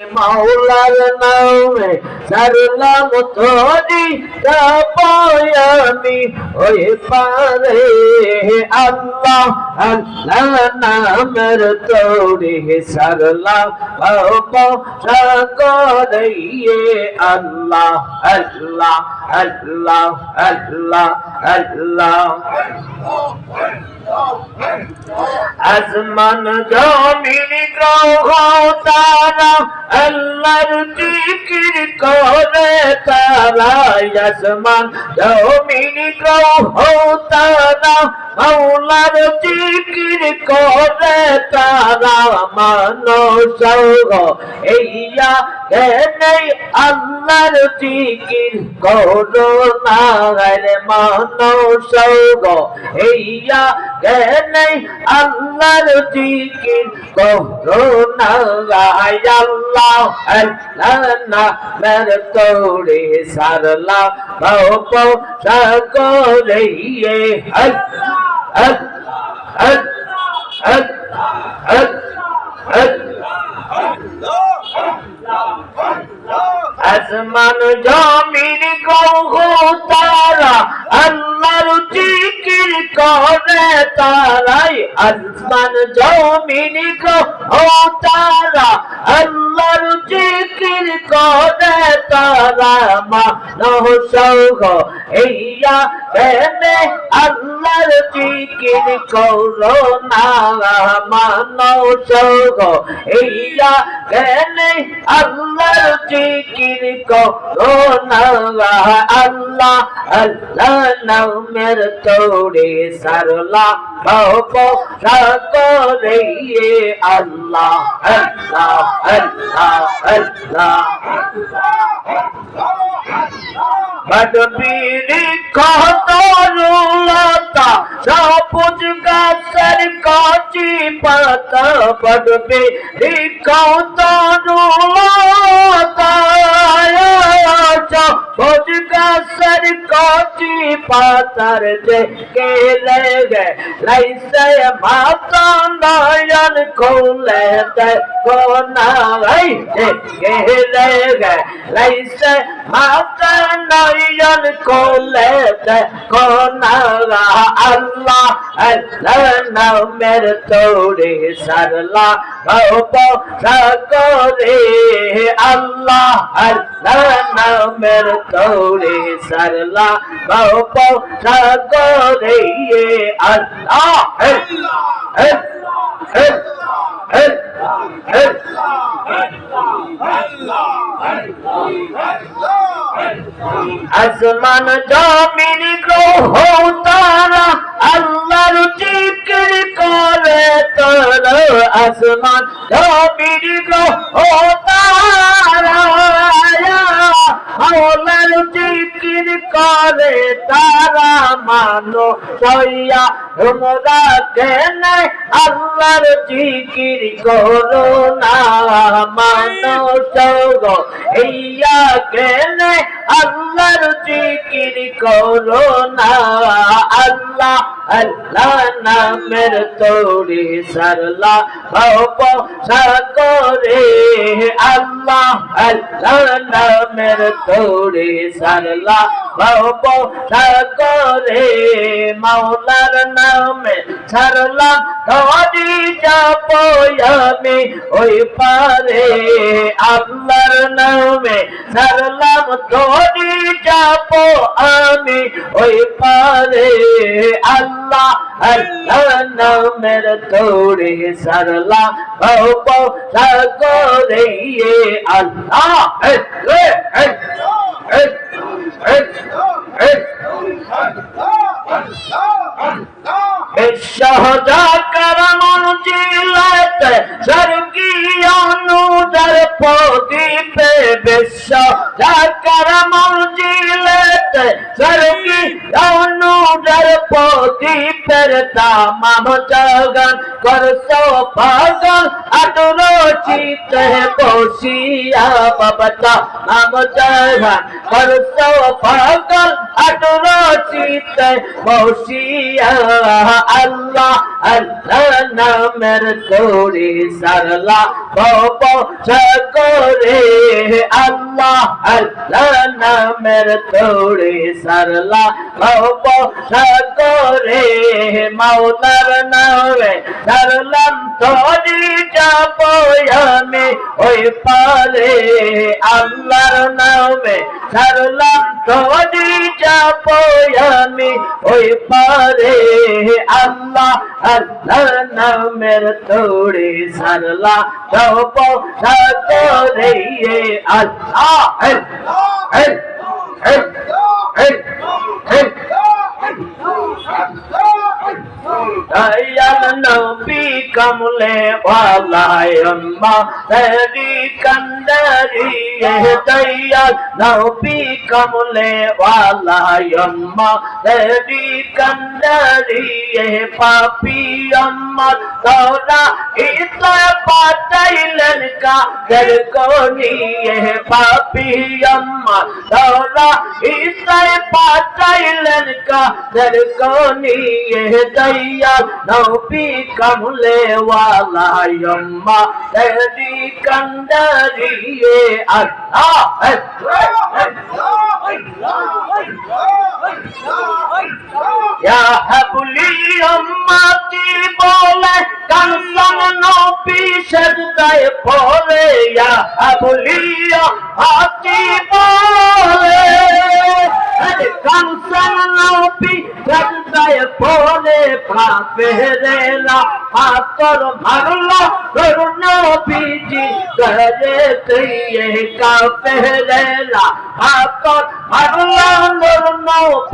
মাওলার নামে সারলাম তোরি আমি ওই পারে। আল্লাহ আল্লাহ নামের তোরি সারলাম বাবা সাগরে আল্লাহ আল্লাহ আল্লাহ আল্লাহ আল্লাহ। আসমান জমিন গ্রহ তারা আল্লাহর জিকির করে তারা আসমান জমিন গ্রহ তারা। মাওলার জিকির করে তারা মানুষ এইয়া নেই আল্লাহর জিকির, করো না মানুষ এইয়া নেই আল্লাহর জিকির করো না আল্লাহ আল্লাহ, মের তোড়ে সারলা বাপ সকলে হল হল হল হল হল আসমান, জমিন গ্রহ তারা করে তারাই আসমান জমিন ও তারা আল্লাহর জিকির করে তারা মানহ সৌগ, এইয়া এনে আল্লাহর জিকির করো না, মানহ সৌগ, এইয়া এনে আল্লাহর জিকির করো না, আল্লাহ আল্লাহ নামের তোড়ে সারলা বাপ সকলে আল্লাহ আল্লাহ আল্লাহ আল্লাহ। বড়বীর কতরুলতা সবুজ গাছের কাঁচি পাতা বড়বীর কতরুলতা কাঁচি পাতার যে কেলে গে লাইসে মাতা নয়ন খুলে দেখো না এই যে কেলে গে লাইসে মাতা নয়ন খুলে দেখো না আল্লাহ আল্লাহ নামের তোড়ে সারলা বাপ সকরে আল্লাহ আল্লাহ নামের তোড়ে সারলা বাপ সকরে আল্লাহ আল্লাহ আসমান জমিন গ্রহ তারা আল্লাহর জিকির করে তারা আসমান জমিন গ্রহ তারা আল্লাহর জিকির করে তারা মানো সইয়া তোমরা কেন আল্লাহর জিকির করো না, মানো সৌগ, এইয়া কেন, আল্লাহর জিকির করো না, আল্লাহ আল্লাহ নামের তোড়ে সারলা বাপ সাকরে আল্লাহ আল্লাহ নামের তোড়ে সারলা বাপ সাকরে মাওলার নামে ছাড়লাম ধরি যাব আমি। ওই পারে আল্লাহর নামে ছাড়লাম ধরি যাব আমি। ওই পারে আল্লাহ আল্লাহ নামের তোড়ে সারলাম বাপ সাকরে আল্লাহ। সহজাকার মঞ্জিলত স্বর্গীয় প্রদীপ শরীফের তামাম জগন করছো পাগল আটুরো চিতে বসিয়া বাবতা নাম জগন করছো পাগল আটুরো চিতে বসিয়া আল্লাহ আল্লাহ নামের তোরে সারলা। বব করে আল্লাহ আল্লাহ নামের তোরে সারলা। বব করে মাওলার নামে সারলাম তোরি যাব আমি ওই পারে। আল্লাহর নামে সারলাম তোরি যাব ওই পারে আল্লাহ আল্লাহ নামের তোরে সারলা করে আল্লাহ। নবী কমলে ওয়ালায়ম্মা তেরি কন্দরি দয়াল নবী কমলে ওয়ালায়ম্মা তেরি কন্দরি পাপি আম্মা তোরা ইসা পাতাইলেন কাদের কোনিয়ে পাপি আম্মা তোরা ইসা পাতাইলেন কাদের কোনিয়ে দয়া নবী কমলে ওয়ালা আম্মা তেরি কন্দরি ইয়া হাবলি উম্মতি বলে কানসান নবী সজদায় পড়ে ইয়া হাবলি উম্মতি বলে আরে কানসান নবী সজদায় পড়ে পাপেরেলা পাতর মারলো তোর পিজি করে তুই কাপেরেলা পাতর আল্লাহ আল্লাহ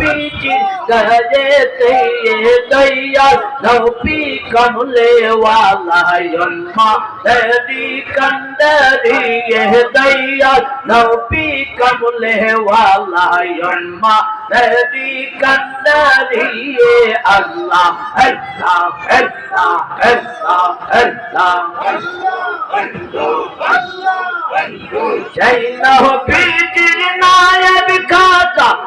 আল্লাহ আল্লাহ আল্লাহ আল্লাহ আল্লাহ জয় নবীজির নায়েব casa,